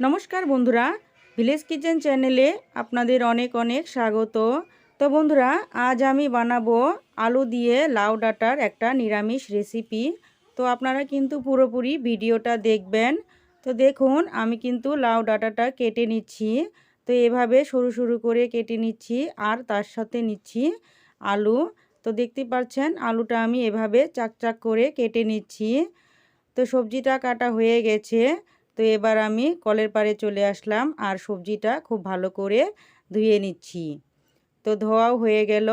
নমস্কার বন্ধুরা village kitchen চ্যানেলে আপনাদের অনেক অনেক স্বাগত। তো বন্ধুরা, আজ আমি বানাবো আলু দিয়ে লাউ ডাঁটার একটা নিরামিষ রেসিপি তো আপনারা কিন্তু পুরোপুরি ভিডিওটা দেখবেন। তো দেখুন, আমি কিন্তু লাউ ডাঁটাটা কেটে নিচ্ছি। তো এভাবে সরু সরু করে কেটে নিচ্ছি আর তার সাথে নিচ্ছি আলু। তো দেখতে পাচ্ছেন, আলুটা আমি এভাবে চাক চাক করে কেটে নিচ্ছি। তো সবজিটা কাটা হয়ে গেছে। তো এবার আমি কলের পাড়ে চলে আসলাম আর সবজিটা খুব ভালো করে ধুয়ে নিচ্ছি। তো ধোয়াও হয়ে গেল।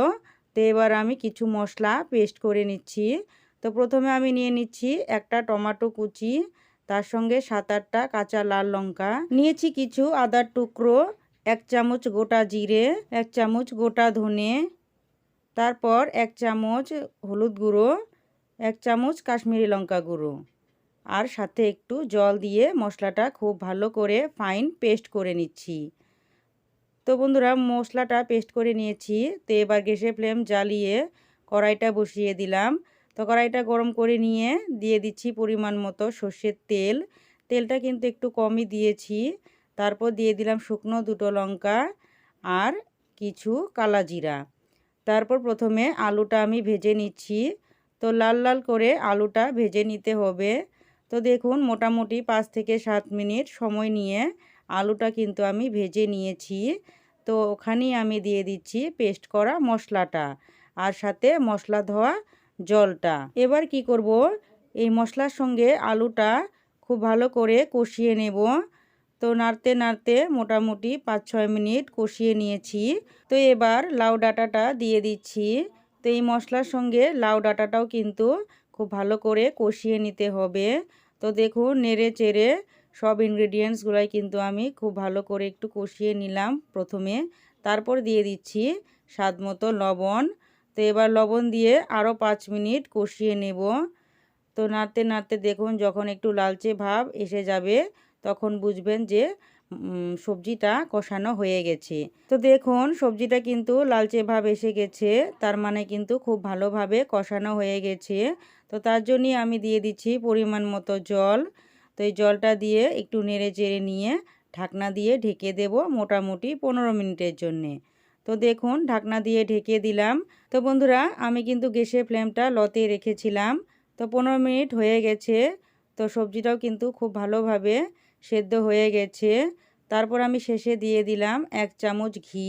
তো এবার আমি কিছু মশলা পেস্ট করে নিচ্ছি। তো প্রথমে আমি নিয়ে নিচ্ছি একটা টমেটো কুচি, তার সঙ্গে সাত আটটা কাঁচা লাল লঙ্কা। নিয়েছি কিছু আদার টুকরো, এক চামচ গোটা জিরে, এক চামচ গোটা ধনে, তারপর এক চামচ হলুদ গুঁড়ো, এক চামচ কাশ্মীরি লঙ্কা গুঁড়ো। আর সাথে একটু জল দিয়ে মশলাটা খুব ভালো করে ফাইন পেস্ট করে নিচ্ছি। তো বন্ধুরা, মশলাটা পেস্ট করে নিয়েছি। তো এবার গ্যাসে ফ্লেম জ্বালিয়ে কড়াইটা বসিয়ে দিলাম। তো কড়াইটা গরম করে নিয়ে দিয়ে দিচ্ছি পরিমাণ মতো সর্ষের তেল। তেলটা কিন্তু একটু কমই দিয়েছি। তারপর দিয়ে দিলাম শুকনো দুটো লঙ্কা আর কিছু কালা জিরা। তারপর প্রথমে আলুটা আমি ভেজে নিচ্ছি। তো লাল লাল করে আলুটা ভেজে নিতে হবে। তো দেখুন, মোটামুটি পাঁচ থেকে সাত মিনিট সময় নিয়ে আলুটা কিন্তু আমি ভেজে নিয়েছি। তো ওখানেই আমি দিয়ে দিচ্ছি পেস্ট করা মশলাটা আর সাথে মশলা ধোয়া জলটা। এবার কি করব? এই মশলার সঙ্গে আলুটা খুব ভালো করে কষিয়ে নেব। তো নাড়তে নাড়তে মোটামুটি পাঁচ ছয় মিনিট কষিয়ে নিয়েছি। তো এবার লাউ ডাঁটাটা দিয়ে দিচ্ছি। তো এই মশলার সঙ্গে লাউ ডাঁটাটাও কিন্তু খুব ভালো করে কষিয়ে নিতে হবে। তো দেখুন, নেড়ে চেড়ে সব ইনগ্রেডিয়েন্টসগুলাই কিন্তু আমি খুব ভালো করে একটু কষিয়ে নিলাম প্রথমে। তারপর দিয়ে দিচ্ছি স্বাদ মতো লবণ। তো এবার লবণ দিয়ে আরও পাঁচ মিনিট কষিয়ে নেব। তো নাড়তে নাড়তে দেখুন, যখন একটু লালচে ভাব এসে যাবে, তখন বুঝবেন যে সবজিটা কষানো হয়ে গেছে। তো দেখুন, সবজিটা কিন্তু লালচে ভাব এসে গেছে, তার মানে কিন্তু খুব ভালোভাবে কষানো হয়ে গেছে। তো তার জন্যই আমি দিয়ে দিচ্ছি পরিমাণ মতো জল। তো এই জলটা দিয়ে একটু নেড়ে চেড়ে নিয়ে ঢাকনা দিয়ে ঢেকে দেব মোটামুটি পনেরো মিনিটের জন্যে। তো দেখুন, ঢাকনা দিয়ে ঢেকে দিলাম। তো বন্ধুরা, আমি কিন্তু গ্যাসের ফ্লেমটা লতে রেখেছিলাম। তো পনেরো মিনিট হয়ে গেছে। তো সবজিটাও কিন্তু খুব ভালোভাবে সেদ্ধ হয়ে গেছে। তারপর আমি শেষে দিয়ে দিলাম এক চামচ ঘি।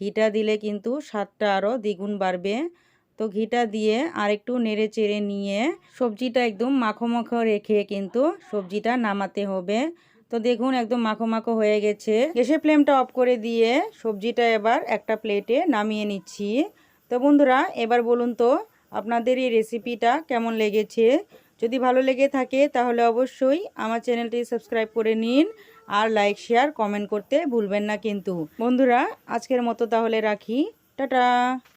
ঘিটা দিলে কিন্তু স্বাদটা আরও দ্বিগুণ বাড়বে। তো ঘিটা দিয়ে আরেকটু নেড়ে চেড়ে নিয়ে সবজিটা একদম মাখো মাখো রেখে কিন্তু সবজিটা নামাতে হবে। তো দেখুন একদম মাখো মাখো হয়ে গেছে। গ্যাসের ফ্লেমটা অফ করে দিয়ে সবজিটা এবার একটা প্লেটে নামিয়ে নিচ্ছি। তো বন্ধুরা, এবার বলুন তো, আপনাদের এই রেসিপিটা কেমন লেগেছে? যদি ভালো লেগে থাকে তাহলে অবশ্যই আমার চ্যানেলটি সাবস্ক্রাইব করে নিন আর লাইক, শেয়ার, কমেন্ট করতে ভুলবেন না কিন্তু। বন্ধুরা, আজকের মতো তাহলে রাখি। টাটা!